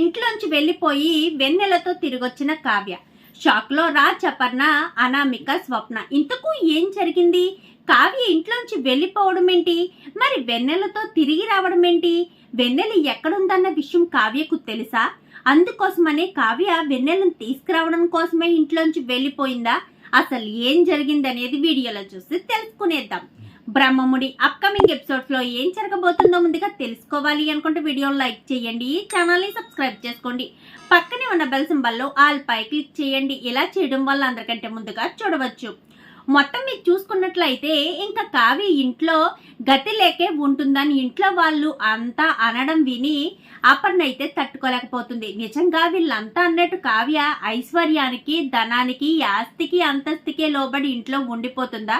ఇంట్లోంచి వెళ్ళిపోయి వెన్నెలతో తిరిగొచ్చిన కావ్య. షాక్లో రాజ్ అపర్ణ అనామిక స్వప్న. ఇంతకు ఏం జరిగింది? కావ్య ఇంట్లోంచి వెళ్ళిపోవడం ఏంటి మరి వెన్నెలతో తిరిగి రావడం ఏంటి వెన్నెల ఎక్కడుందన్న విషయం కావ్యకు తెలుసా? అందుకోసమనే కావ్య వెన్నెలను తీసుకురావడం కోసమే ఇంట్లోంచి వెళ్ళిపోయిందా? అసలు ఏం జరిగింది అనేది వీడియోలో చూసి తెలుసుకునేద్దాం. బ్రహ్మముడి అప్కమింగ్ ఎపిసోడ్స్లో ఏం జరగబోతుందో ముందుగా తెలుసుకోవాలి అనుకుంటే వీడియోని లైక్ చేయండి ఛానల్ని సబ్స్క్రైబ్ చేసుకోండి. పక్కనే ఉన్న బెల్ సింబల్లో ఆల్ పై క్లిక్ చేయండి. ఇలా చేయడం వల్ల అందరికంటే ముందుగా చూడవచ్చు. మొత్తం మీరు చూసుకున్నట్లయితే ఇంకా కావ్య ఇంట్లో గతి లేకే ఉంటుందని ఇంట్లో వాళ్ళు అంతా అనడం విని అపర్ణ అయితే తట్టుకోలేకపోతుంది. నిజంగా వీళ్ళంతా అన్నట్టు కావ్య ఐశ్వర్యానికి ధనానికి ఆస్తికి అంతస్తుకే లోబడి ఇంట్లో ఉండిపోతుందా?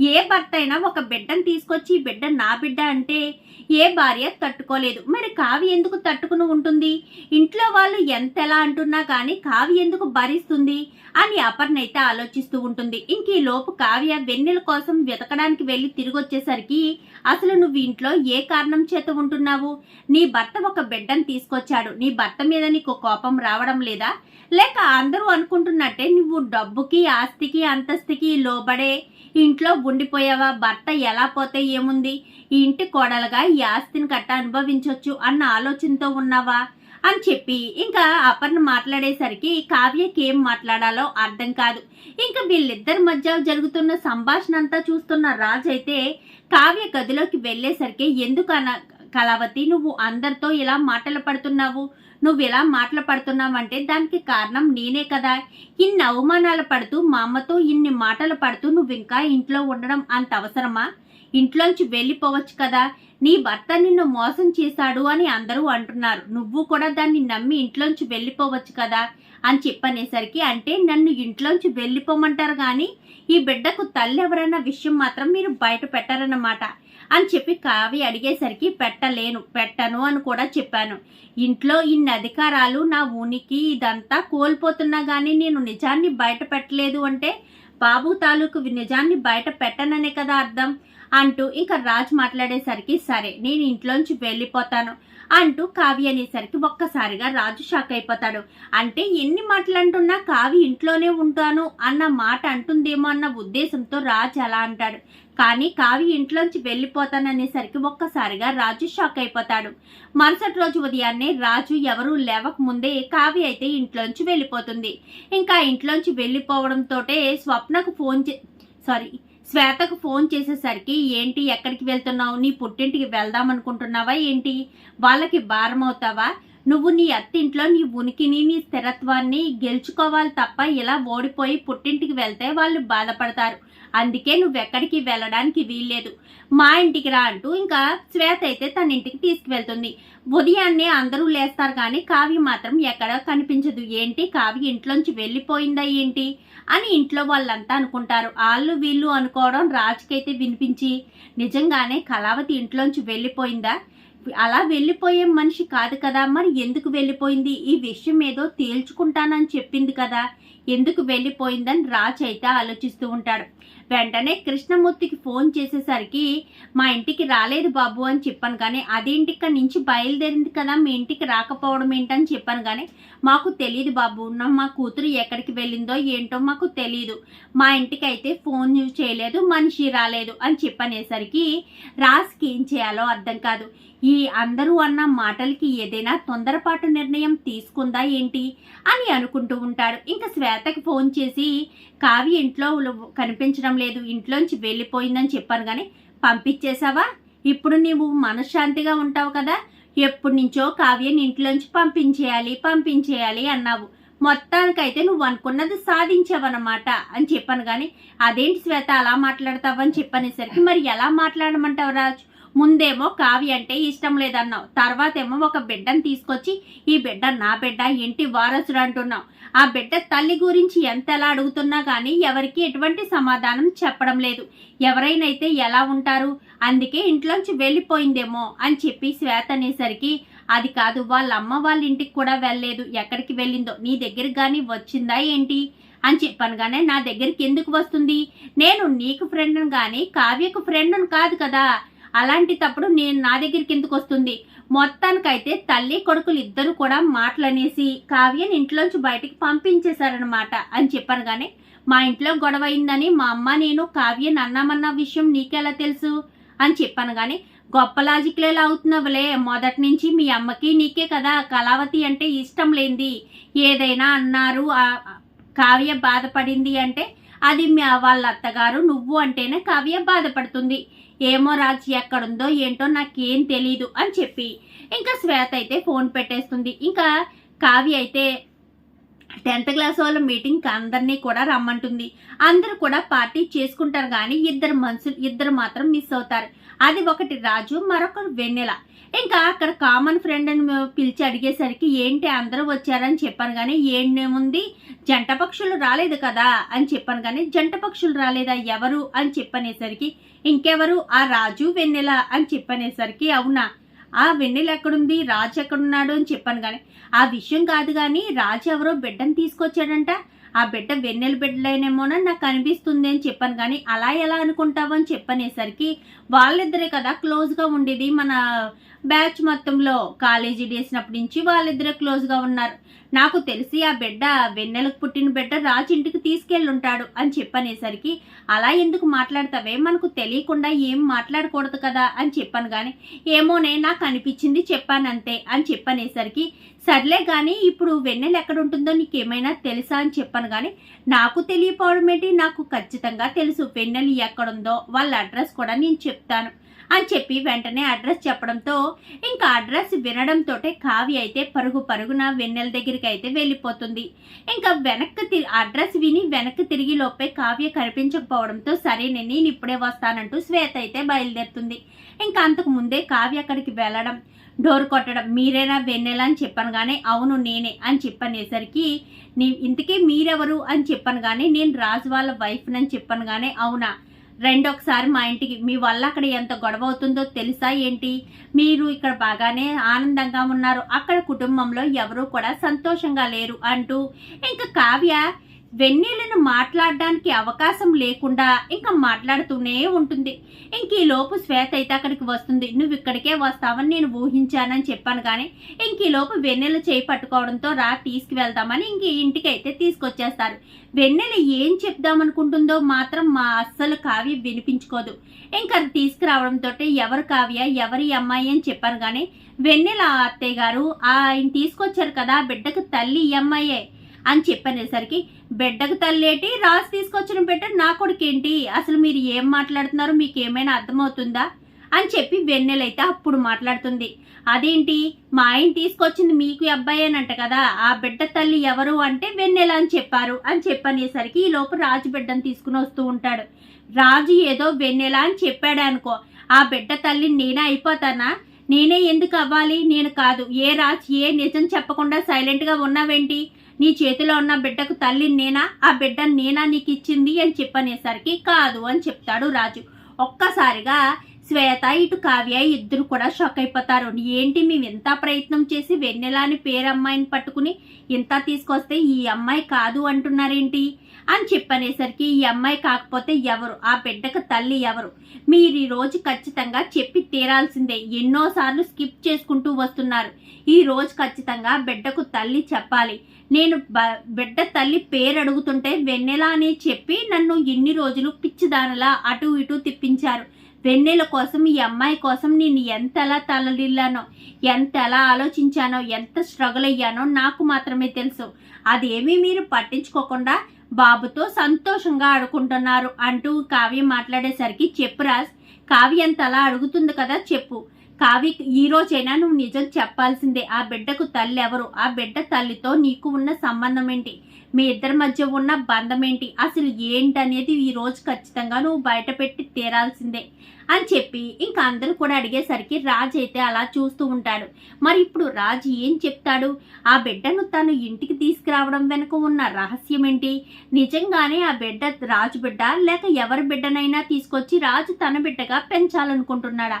ఏ భర్త అయినా ఒక బిడ్డను తీసుకొచ్చి ఈ బిడ్డ నా బిడ్డ అంటే ఏ భార్య తట్టుకోలేదు. మరి కావి ఎందుకు తట్టుకుని ఉంటుంది? ఇంట్లో వాళ్ళు ఎంత ఎలా అంటున్నా కానీ కావి ఎందుకు భరిస్తుంది అని అపర్ణ అయితే ఆలోచిస్తూ ఉంటుంది. ఇంక ఈ లోపు కావ్య వెన్నెల కోసం వెతకడానికి వెళ్ళి తిరిగి వచ్చేసరికి అసలు నువ్వు ఇంట్లో ఏ కారణం చేత ఉంటున్నావు? నీ భర్త ఒక బిడ్డను తీసుకొచ్చాడు. నీ భర్త మీద నీకు కోపం రావడం లేదా? లేక అందరూ అనుకుంటున్నట్టే నువ్వు డబ్బుకి ఆస్తికి అంతస్తుకి లోబడే ఇంట్లో ఉండిపోయావా? భర్త ఎలా పోతే ఏముంది? ఈ ఇంటి కోడలుగా ఈ ఆస్తిని కట్ట అనుభవించవచ్చు అన్న ఆలోచనతో ఉన్నావా? అని చెప్పి ఇంకా అపర్ణ మాట్లాడేసరికి కావ్యకి ఏం మాట్లాడాలో అర్థం కాదు. ఇంకా వీళ్ళిద్దరి మధ్య జరుగుతున్న సంభాషణ అంతా చూస్తున్న రాజు అయితే కావ్య గదిలోకి వెళ్ళేసరికి ఎందుకు అన కళావతి నువ్వు అందరితో ఇలా మాటలు పడుతున్నావు? నువ్వు ఇలా మాటలు పడుతున్నావంటే దానికి కారణం నేనే కదా. ఇన్ని అవమానాలు పడుతూ మా అమ్మతో ఇన్ని మాటలు పడుతూ నువ్వు ఇంకా ఇంట్లో ఉండడం అంత అవసరమా? ఇంట్లోంచి వెళ్ళిపోవచ్చు కదా. నీ భర్త నిన్ను మోసం చేశాడు అని అందరూ అంటున్నారు. నువ్వు కూడా దాన్ని నమ్మి ఇంట్లోంచి వెళ్ళిపోవచ్చు కదా. అని చెప్పనేసరికి అంటే నన్ను ఇంట్లోంచి వెళ్ళిపోమంటారు కానీ ఈ బిడ్డకు తల్లి ఎవరన్న విషయం మాత్రం మీరు బయట పెట్టారన్నమాట. అని చెప్పి కావి అడిగేసరికి పెట్టలేను పెట్టను అని కూడా చెప్పాను. ఇంట్లో ఇన్ని అధికారాలు నా ఉనికి ఇదంతా కోల్పోతున్నా కానీ నేను నిజాన్ని బయట పెట్టలేదు అంటే బాబు తాలూకు నిజాన్ని బయట పెట్టననే కదా అర్థం అంటూ ఇక రాజ్ మాట్లాడేసరికి సరే నేను ఇంట్లోంచి వెళ్ళిపోతాను. అంటూ కావ్య అనేసరికి ఒక్కసారిగా రాజు షాక్ అయిపోతాడు. అంటే ఎన్ని మాటలు అంటున్నా కావి ఇంట్లోనే ఉంటాను అన్న మాట అంటుందేమో అన్న ఉద్దేశంతో రాజు అలా అంటాడు. కానీ కావి ఇంట్లోంచి వెళ్ళిపోతాననేసరికి ఒక్కసారిగా రాజు షాక్ అయిపోతాడు. మరుసటి రోజు ఉదయాన్నే రాజు ఎవరూ లేవక ముందే కావి అయితే ఇంట్లోంచి వెళ్ళిపోతుంది. ఇంకా ఇంట్లోంచి వెళ్ళిపోవడంతోటే స్వప్నకు ఫోన్ చే సారీ శ్వేతకు ఫోన్ చేసేసరికి ఏంటి ఎక్కడికి వెళ్తున్నావు? నీ పుట్టింటికి వెళ్దాం అనుకుంటున్నావా ఏంటి? వాళ్ళకి భారం అవుతావా నువ్వు నీ అత్తింట్లో నీ ఉనికిని నీ స్థిరత్వాన్ని గెలుచుకోవాలి తప్ప ఇలా ఓడిపోయి పుట్టింటికి వెళ్తే వాళ్ళు బాధపడతారు. అందుకే నువ్వు ఎక్కడికి వెళ్ళడానికి వీల్లేదు. మా ఇంటికి రా అంటూ ఇంకా శ్వేత అయితే తన ఇంటికి తీసుకువెళ్తుంది. ఉదయాన్నే అందరూ లేస్తారు కానీ కావ్య మాత్రం ఎక్కడ కనిపించదు. ఏంటి? కావ్య ఇంట్లోంచి వెళ్ళిపోయిందా ఏంటి? అని ఇంట్లో వాళ్ళంతా అనుకుంటారు. వాళ్ళు వీళ్ళు అనుకోవడం రాజుకైతే వినిపించి నిజంగానే కళావతి ఇంట్లోంచి వెళ్ళిపోయిందా? అలా వెళ్ళిపోయే మనిషి కాదు కదా. మరి ఎందుకు వెళ్ళిపోయింది? ఈ విషయం ఏదో తేల్చుకుంటానని చెప్పింది కదా. ఎందుకు వెళ్ళిపోయిందని రాజ్ అయితే ఆలోచిస్తూ ఉంటాడు. వెంటనే కృష్ణమూర్తికి ఫోన్ చేసేసరికి మా ఇంటికి రాలేదు బాబు అని చెప్పాను కానీ అదేంటి ఇక్కడ నుంచి బయలుదేరింది కదా? మీ ఇంటికి రాకపోవడం ఏంటని చెప్పాను కానీ మాకు తెలియదు బాబు. మా కూతురు ఎక్కడికి వెళ్ళిందో ఏంటో మాకు తెలియదు మా ఇంటికి అయితే ఫోన్ చేయలేదు మనిషి రాలేదు అని చెప్పనేసరికి రాజ్కి ఏం చేయాలో అర్థం కాదు. ఈ అందరూ అన్న మాటలకి ఏదైనా తొందరపాటు నిర్ణయం తీసుకుందా ఏంటి అని అనుకుంటూ ఉంటాడు. ఇంకా శ్వేతకి ఫోన్ చేసి కావి ఇంట్లో కనిపించడం లేదు. ఇంట్లోంచి వెళ్ళిపోయిందని చెప్పాను కానీ పంపించేశావా? ఇప్పుడు నీవు మనశ్శాంతిగా ఉంటావు కదా. ఎప్పటి నుంచో కావ్యని ఇంట్లోంచి పంపించేయాలి పంపించేయాలి అన్నావు. మొత్తానికైతే నువ్వు అనుకున్నది సాధించావన్నమాట అని చెప్పాను కానీ అదేంటి శ్వేత అలా మాట్లాడతావని చెప్పనేసరికి మరి ఎలా మాట్లాడమంటావు రాజు? ముందేమో కావ్య అంటే ఇష్టం లేదన్నావు. తర్వాత ఏమో ఒక బిడ్డను తీసుకొచ్చి ఈ బిడ్డ నా బిడ్డ ఇంటి వారసుడు అంటున్నావు. ఆ బిడ్డ తల్లి గురించి ఎంత ఎలా అడుగుతున్నా కానీ ఎవరికి ఎటువంటి సమాధానం చెప్పడం లేదు. ఎవరైనైతే ఎలా ఉంటారు? అందుకే ఇంట్లోంచి వెళ్ళిపోయిందేమో అని చెప్పి శ్వేత అనేసరికి అది కాదు వాళ్ళ అమ్మ వాళ్ళ ఇంటికి కూడా వెళ్ళలేదు. ఎక్కడికి వెళ్ళిందో? నీ దగ్గర కానీ వచ్చిందా ఏంటి? అని చెప్పాను కానీ నా దగ్గరికి ఎందుకు వస్తుంది? నేను నీకు ఫ్రెండ్ను కానీ కావ్యకు ఫ్రెండ్ను కాదు కదా. అలాంటి తప్పుడు నేను నా దగ్గరికి ఎందుకు వస్తుంది? మొత్తానికైతే తల్లి కొడుకులు ఇద్దరు కూడా మాటలనేసి కావ్యని ఇంట్లోంచి బయటికి పంపించేశారనమాట అని చెప్పాను కానీ మా ఇంట్లో గొడవ అయిందని మా అమ్మ నేను కావ్యని అన్నామన్న విషయం నీకెలా తెలుసు? అని చెప్పాను కానీ గొప్ప లాజిక్లేలా అవుతున్నావులే. మొదటి నుంచి మీ అమ్మకి నీకే కదా కళావతి అంటే ఇష్టం లేనిది ఏదైనా అన్నారు కావ్య బాధపడింది అంటే అది మా వాళ్ళ అత్తగారు నువ్వు అంటేనే కావ్య బాధపడుతుంది. ఏమో రాజు ఎక్కడుందో ఏంటో నాకేం తెలీదు అని చెప్పి. ఇంకా శ్వేత అయితే ఫోన్ పెట్టేస్తుంది. ఇంకా కావ్య అయితే టెన్త్ క్లాస్ వాళ్ళ మీటింగ్కి అందరినీ కూడా రమ్మంటుంది. అందరూ కూడా పార్టీ చేసుకుంటారు కానీ ఇద్దరు మనుషులు ఇద్దరు మాత్రం మిస్ అవుతారు. అది ఒకటి రాజు మరొకరు వెన్నెల. ఇంకా అక్కడ కామన్ ఫ్రెండ్ అని పిలిచి అడిగేసరికి ఏంటి అందరూ వచ్చారని చెప్పాను కానీ ఏంటేముంది? జంట పక్షులు రాలేదు కదా అని చెప్పాను కానీ జంట పక్షులు రాలేదా ఎవరు అని చెప్పనేసరికి ఇంకెవరు? ఆ రాజు వెన్నెల అని చెప్పనేసరికి అవునా? ఆ వెన్నెల ఎక్కడుంది? రాజు ఎక్కడున్నాడు అని చెప్పాను కానీ ఆ విషయం కాదు కానీ రాజు ఎవరో బిడ్డను తీసుకొచ్చాడంట. ఆ బిడ్డ వెన్నెల బిడ్డలేనేమోనని నాకు అనిపిస్తుంది అని చెప్పాను కానీ అలా ఎలా అనుకుంటావు అని చెప్పనేసరికి వాళ్ళిద్దరే కదా క్లోజ్గా ఉండేది. మన బ్యాచ్ మొత్తంలో కాలేజీ డేసినప్పటి నుంచి వాళ్ళిద్దరే క్లోజ్గా ఉన్నారు. నాకు తెలిసి ఆ బిడ్డ వెన్నెలకు పుట్టిన బిడ్డ రాజు ఇంటికి అని చెప్పనేసరికి అలా ఎందుకు మాట్లాడతావే? మనకు తెలియకుండా ఏం మాట్లాడకూడదు కదా? అని చెప్పాను కానీ ఏమోనే నాకు అనిపించింది చెప్పానంతే అని చెప్పనేసరికి సర్లే కానీ ఇప్పుడు వెన్నెల ఎక్కడ ఉంటుందో నీకేమైనా తెలుసా? అని చెప్పాను కానీ నాకు తెలియపోవడం ఏంటి నాకు ఖచ్చితంగా తెలుసు వెన్నెల ఎక్కడుందో వాళ్ళ అడ్రస్ కూడా నేను చెప్తాను. అని చెప్పి వెంటనే అడ్రస్ చెప్పడంతో ఇంకా అడ్రస్ వినడంతో కావ్య అయితే పరుగు పరుగున వెన్నెల దగ్గరికి అయితే వెళ్ళిపోతుంది. ఇంకా వెనక్కి తిరిగి అడ్రస్ విని వెనక్కి తిరిగి లోపే కావ్య కనిపించకపోవడంతో సరే నేను ఇప్పుడే వస్తానంటూ శ్వేత అయితే బయలుదేరుతుంది. ఇంకా అంతకు ముందే కావ్య అక్కడికి వెళ్ళడం డోర్ కొట్టడం మీరేనా వెన్నెల అని చెప్పాను కానీ అవును నేనే అని చెప్పనేసరికి నీ ఇంతకీ మీరెవరు అని చెప్పాను కానీ నేను రాజు వాళ్ళ వైఫ్ అని చెప్పాను కానీ అవునా? రెండొకసారి మా ఇంటికి మీ వల్ల అక్కడ ఎంత గొడవ అవుతుందో తెలుసా ఏంటి? మీరు ఇక్కడ బాగానే ఆనందంగా ఉన్నారు. అక్కడ కుటుంబంలో ఎవరూ కూడా సంతోషంగా లేరు అంటూ. ఇంకా కావ్య వెన్నెలను మాట్లాడడానికి అవకాశం లేకుండా ఇంకా మాట్లాడుతూనే ఉంటుంది. ఇంక ఈ లోపు శ్వేత అయితే అక్కడికి వస్తుంది. నువ్వు ఇక్కడికే వస్తావని నేను ఊహించానని చెప్పాను కానీ ఇంక ఈ లోపు వెన్నెల చేయి పట్టుకోవడంతో రా తీసుకువెళ్తామని ఇంక ఇంటికి అయితే తీసుకొచ్చేస్తారు. వెన్నెల ఏం చెప్దామనుకుంటుందో మాత్రం మా అస్సలు కావ్య వినిపించుకోదు. ఇంకా తీసుకురావడంతో ఎవరు కావ్య ఎవరి అమ్మాయి అని చెప్పాను కానీ వెన్నెల అత్తయ్య గారు ఆయన తీసుకొచ్చారు కదా బిడ్డకు తల్లి ఈ అమ్మాయే. అని చెప్పనేసరికి బిడ్డకు తల్లేటి రాసి తీసుకొచ్చిన బిడ్డ నా కొడుకేంటి? అసలు మీరు ఏం మాట్లాడుతున్నారు? మీకు ఏమైనా అర్థమవుతుందా? అని చెప్పి వెన్నెలైతే అప్పుడు మాట్లాడుతుంది. అదేంటి? మా ఆయన తీసుకొచ్చింది మీకు ఈ అబ్బాయేనంట కదా ఆ బిడ్డ తల్లి ఎవరు అంటే వెన్నెల అని చెప్పారు. అని చెప్పనేసరికి ఈ లోపు రాజు బిడ్డను తీసుకుని వస్తూ ఉంటాడు. రాజు ఏదో వెన్నెల అని చెప్పాడు అనుకో ఆ బిడ్డ తల్లి నేనే అయిపోతానా? నేనే ఎందుకు అవ్వాలి? నేను కాదు. ఏ రాజు ఏ నిజం చెప్పకుండా సైలెంట్గా ఉన్నావేంటి? నీ చేతిలో ఉన్న బిడ్డకు తల్లి నేనా? ఆ బిడ్డ నేనా నీకు ఇచ్చింది అని చెప్పనేసరికి కాదు అని చెప్తాడు రాజు. ఒక్కసారిగా శ్వేత ఇటు కావ్య ఇద్దరు కూడా షాక్ అయిపోతారు. ఏంటి మేము ఎంత ప్రయత్నం చేసి వెన్నెలాని పేరు అమ్మాయిని పట్టుకుని ఇంత తీసుకొస్తే ఈ అమ్మాయి కాదు అంటున్నారేంటి? అని చెప్పనేసరికి ఈ అమ్మాయి కాకపోతే ఎవరు? ఆ బిడ్డకు తల్లి ఎవరు? మీరు ఈ రోజు ఖచ్చితంగా చెప్పి తీరాల్సిందే. ఎన్నోసార్లు స్కిప్ చేసుకుంటూ వస్తున్నారు. ఈ రోజు ఖచ్చితంగా బిడ్డకు తల్లి చెప్పాలి. నేను బ- బిడ్డ తల్లి పేరు అడుగుతుంటే వెన్నెల అని చెప్పి నన్ను ఎన్ని రోజులు పిచ్చిదానలా అటు ఇటు తిప్పించారు. వెన్నెల కోసం ఈ అమ్మాయి కోసం నేను ఎంతలా తలడిల్లానో ఎంత ఎలా ఆలోచించానో ఎంత స్ట్రగుల్ అయ్యానో నాకు మాత్రమే తెలుసు. అదేమీ మీరు పట్టించుకోకుండా బాబుతో సంతోషంగా ఆడుకుంటున్నారు అంటూ కావ్య మాట్లాడేసరికి చెప్పు రాజ్ కావ్య అంత అలా అడుగుతుంది కదా చెప్పు. కావిక్ ఈ రోజైనా నువ్వు నిజం చెప్పాల్సిందే. ఆ బిడ్డకు తల్లి ఎవరు? ఆ బిడ్డ తల్లితో నీకు ఉన్న సంబంధం ఏంటి మీ ఇద్దరి మధ్య ఉన్న బంధం ఏంటి అసలు ఏంటనేది ఈ రోజు ఖచ్చితంగా నువ్వు బయట పెట్టి తీరాల్సిందే అని చెప్పి ఇంకా అందరూ కూడా అడిగేసరికి రాజ్ అయితే అలా చూస్తూ ఉంటాడు. మరి ఇప్పుడు రాజ్ ఏం చెప్తాడు? ఆ బిడ్డను తను ఇంటికి తీసుకురావడం వెనుక ఉన్న రహస్యం ఏంటి నిజంగానే ఆ బిడ్డ రాజు బిడ్డ లేక ఎవరి బిడ్డనైనా తీసుకొచ్చి రాజు తన బిడ్డగా పెంచాలనుకుంటున్నాడా?